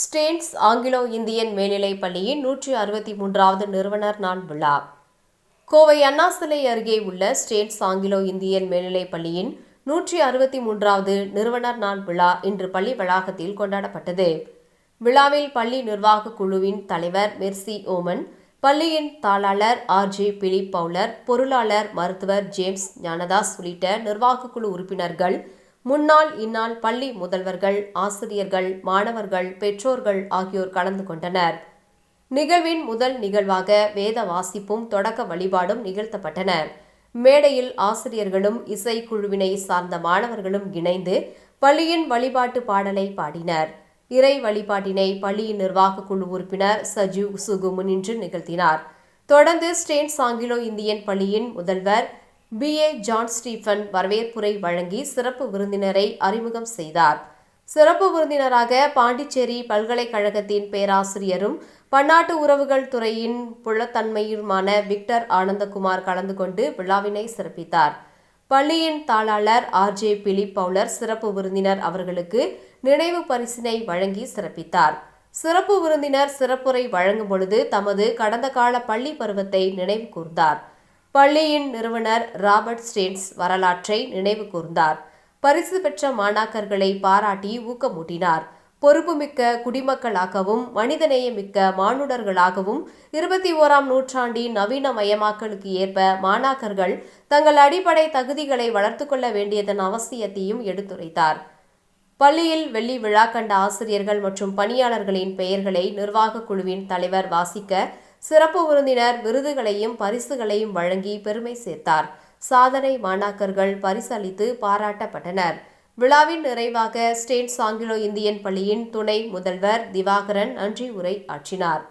Stanes Anglo Indian மேல்நிலைப் பள்ளியின் நூற்றி அறுபத்தி மூன்றாவது நிறுவனர் நாள் விழா. கோவை அண்ணா சிலை அருகே உள்ள ஸ்டேட்ஸ் ஆங்கிலோ இந்தியன் மேல்நிலைப் பள்ளியின் நூற்றி அறுபத்தி மூன்றாவது நிறுவனர் நாள் விழா இன்று பள்ளி வளாகத்தில் கொண்டாடப்பட்டது. விழாவில் பள்ளி நிர்வாக குழுவின் தலைவர் மெர்சி ஓமன் பள்ளியின் தாளாளர் ஆர் ஜே பிலிப் பவுலர் பொருளாளர் மருத்துவர் ஜேம்ஸ் ஞானதாஸ் உள்ளிட்ட நிர்வாக குழு உறுப்பினர்கள் முன்னாள் இந்நாள் பள்ளி முதல்வர்கள் ஆசிரியர்கள் மாணவர்கள் பெற்றோர்கள் ஆகியோர் கலந்து கொண்டனர். நிகழ்வின் முதல் நிகழ்வாக வேத வாசிப்பும் தொடக்க வழிபாடும் நிகழ்த்தப்பட்டன. மேடையில் ஆசிரியர்களும் இசைக்குழுவினை சார்ந்த மாணவர்களும் இணைந்து பள்ளியின் வழிபாட்டு பாடலை பாடினர். இறை வழிபாட்டினை பள்ளியின் நிர்வாக குழு உறுப்பினர் சஜீவ் சுகு முன்னின்று நிகழ்த்தினார். தொடர்ந்து ஸ்டேன்ஸ் ஆங்கிலோ இந்தியன் பள்ளியின் முதல்வர் பி. ஏ. ஜான் ஸ்டீஃபன் வரவேற்புரை வழங்கி சிறப்பு விருந்தினரை அறிமுகம் செய்தார். சிறப்பு விருந்தினராக பாண்டிச்சேரி பல்கலைக்கழகத்தின் பேராசிரியரும் பன்னாட்டு உறவுகள் துறையின் புலத்தன்மையுமான விக்டர் ஆனந்தகுமார் கலந்து கொண்டு விழாவினை சிறப்பித்தார். பள்ளியின் தாளாளர் ஆர்ஜே பிலிப் பவுலர் சிறப்பு விருந்தினர் அவர்களுக்கு நினைவு பரிசினை வழங்கி சிறப்பித்தார். சிறப்பு விருந்தினர் சிறப்புரை வழங்கும் பொழுது தமது கடந்த கால பள்ளி பருவத்தை நினைவு கூர்ந்தார். பள்ளியின் நிறுவனர் ராபர்ட் ஸ்டேன்ஸ் வரலாற்றை நினைவு கூர்ந்தார். பரிசு பெற்ற மாணாக்கர்களை பாராட்டி ஊக்கமூட்டினார். பொறுப்புமிக்க குடிமக்களாகவும் மனிதநேயமிக்க மானுடர்களாகவும் இருபத்தி ஓராம் நூற்றாண்டின் நவீனமயமாக்கலுக்கு ஏற்ப மாணாக்கர்கள் தங்கள் அடிப்படை தகுதிகளை வளர்த்து கொள்ள வேண்டியதன் அவசியத்தையும் எடுத்துரைத்தார். பள்ளியில் வெள்ளி விழா கண்ட ஆசிரியர்கள் மற்றும் பணியாளர்களின் பெயர்களை நிர்வாக குழுவின் தலைவர் வாசிக்க சிறப்பு விருந்தினர் விருதுகளையும் பரிசுகளையும் வழங்கி பெருமை சேர்த்தார். சாதனை மாணாக்கர்கள் பரிசளித்து பாராட்டப்பட்டனர். விழாவின் நிறைவாக ஸ்டேட் சாங்கிலோ இந்தியன் பள்ளியின் துணை முதல்வர் திவாகரன் நன்றி உரை ஆற்றினார்.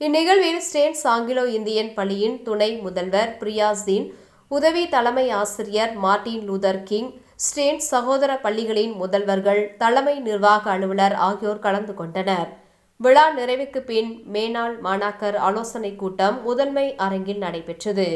இந்நிகழ்வில் ஸ்டேட் சாங்கிலோ இந்தியன் பள்ளியின் துணை முதல்வர் பிரியாஸ்தீன் உதவி தலைமை ஆசிரியர் மார்டின் லூதர் கிங் ஸ்டேட் சகோதர பள்ளிகளின் முதல்வர்கள் தலைமை நிர்வாக அலுவலர் ஆகியோர் கலந்து கொண்டனர். விழா நிறைவுக்கு பின் மேனாள் மாணாக்கர் ஆலோசனைக் கூட்டம் முதன்மை அரங்கில் நடைபெற்றது.